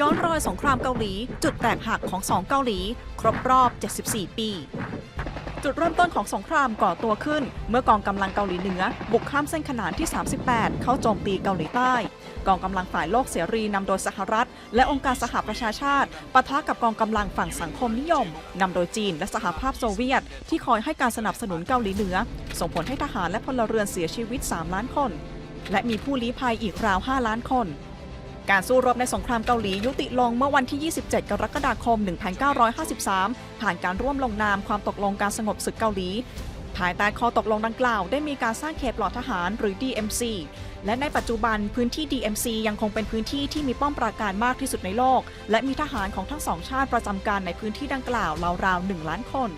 ย้อนรอยสงครามเกาหลี จุดแตกหักของสองเกาหลี ครบรอบ 74 ปี จุดเริ่มต้นของสงครามก่อตัวขึ้น เมื่อกองกำลังเกาหลีเหนือ บุกข้ามเส้นขนานที่ 38 เข้าโจมตีเกาหลีใต้ กองกำลังฝ่ายโลกเสรีนำโดยสหรัฐ และองค์การสหประชาชาติปะทะกับกองกำลังฝั่งสังคมนิยมนำโดยจีนและสหภาพโซเวียต ที่คอยให้การสนับสนุนเกาหลีเหนือ ส่งผลให้ทหารและพลเรือนเสียชีวิต 3 ล้านคน และมีผู้ลี้ภัยอีกราว 5 ล้านคน การสู้รบในสงครามเกาหลียุติลงเมื่อวันที่ 27 กรกฎาคม 1953 ผ่านการร่วมลงนามความตกลงการสงบศึกเกาหลี ภายใต้ข้อตกลงดังกล่าว ได้มีการสร้างเขตปลอดทหารหรือ DMC และในปัจจุบันพื้นที่ DMC ยังคงเป็นพื้นที่ที่มีป้อมปราการมากที่สุดในโลก และมีทหารของทั้งสองชาติประจำการในพื้นที่ดังกล่าวราวๆ1ล้านคน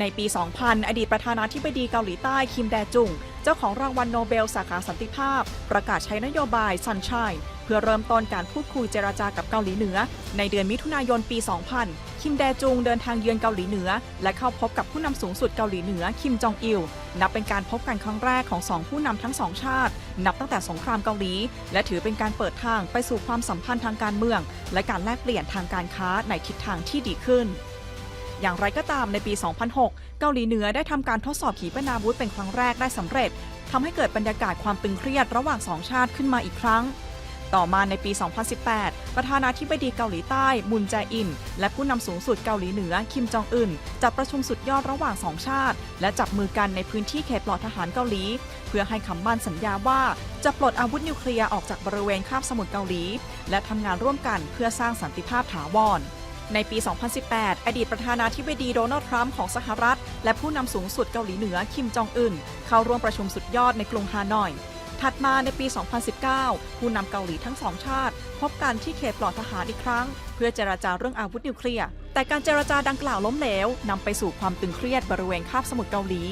ในปี 2000 อดีตประธานาธิบดีเกาหลีใต้คิมแดจุง เจ้าของรางวัลโนเบลสาขาสันติภาพ ประกาศใช้นโยบาย Sunshine เพื่อเริ่มต้นการพูดคุยเจรจากับเกาหลีเหนือ ในเดือนมิถุนายนปี 2000 คิมแดจุงเดินทางเยือนเกาหลีเหนือ และเข้าพบกับผู้นำสูงสุดเกาหลีเหนือคิมจองอิล นับเป็นการพบกันครั้งแรกของสองผู้นำทั้งสองชาติ นับตั้งแต่สงครามเกาหลี และถือเป็นการเปิดทางไปสู่ความสัมพันธ์ทางการเมือง และการแลกเปลี่ยนทางการค้าในทิศทางที่ดีขึ้นอย่างไรก็ตามในปี 2006 กาหลีเหนือได้ทำการทดสอบขีปนาวุธเป็นครั้งแรกได้สำเร็จทำให้เกิดบรรยากาศความตึงเครียดระหว่างสองชาติขึ้นมาอีกครั้ง ต่อมาในปี 2018 ประธานาธิบดีเกาหลีใต้มุนแจอิน และผู้นำสูงสุดเกาหลีเหนือคิมจองอึนจัดประชุมสุดยอดระหว่างสองชาติ และจับมือกันในพื้นที่เขตปลอดทหารเกาหลี เพื่อให้คำมั่นสัญญาว่าจะปลดอาวุธนิวเคลียร์ออกจากบริเวณคาบสมุทรเกาหลี และทำงานร่วมกันเพื่อสร้างสันติภาพถาวรในปี 2018 อดีตประธานาธิบดีโดนัลด์ ทรัมป์ของสหรัฐ และผู้นำสูงสุดเกาหลีเหนือคิมจองอึนเข้าร่วมประชุมสุดยอดในกรุงฮานอย ถัดมาในปี 2019 ผู้นำเกาหลีทั้งสองชาติ พบกันที่เขตปลอดทหารอีกครั้ง เพื่อเจรจาเรื่องอาวุธนิวเคลียร์แต่การเจรจาดังกล่าวล้มเหลวนำไปสู่ความตึงเครียดบริเวณคาบสมุทรเกาหลี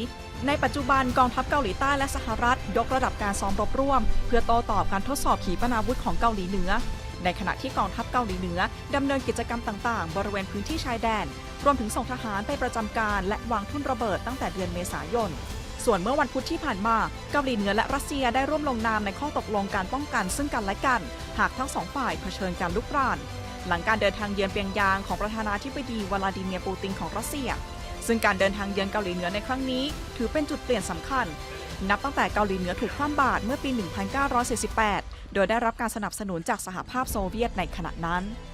ในปัจจุบันกองทัพเกาหลีใต้และสหรัฐ ยกระดับการซ้อมรบร่วม เพื่อโต้ตอบการทดสอบขีปนาวุธของเกาหลีเหนือ ในขณะที่กองทัพเกาหลีเหนือดำเนินกิจกรรมต่างๆ บริเวณพื้นที่ชายแดน รวมถึงส่งทหารไปประจำการและวางทุ่นระเบิดตั้งแต่เดือนเมษายนส่วนเมื่อวันพุธที่ผ่านมาเกาหลีเหนือและรัสเซียได้ร่วมลงนามในข้อตกลงการป้องกันซึ่งกันและกัน หากทั้งสองฝ่ายเผชิญการลุกราน หลังการเดินทางเยือนเปียงยางของประธานาธิบดีวลาดิเมียร์ปูตินของรัสเซีย ซึ่งการเดินทางเยือนเกาหลีเหนือในครั้งนี้ ถือเป็นจุดเปลี่ยนสำคัญ นับตั้งแต่เกาหลีเหนือถูกคว่ำบาตรเมื่อปี 1948 โดยได้รับการสนับสนุนจากสหภาพโซเวียตในขณะนั้น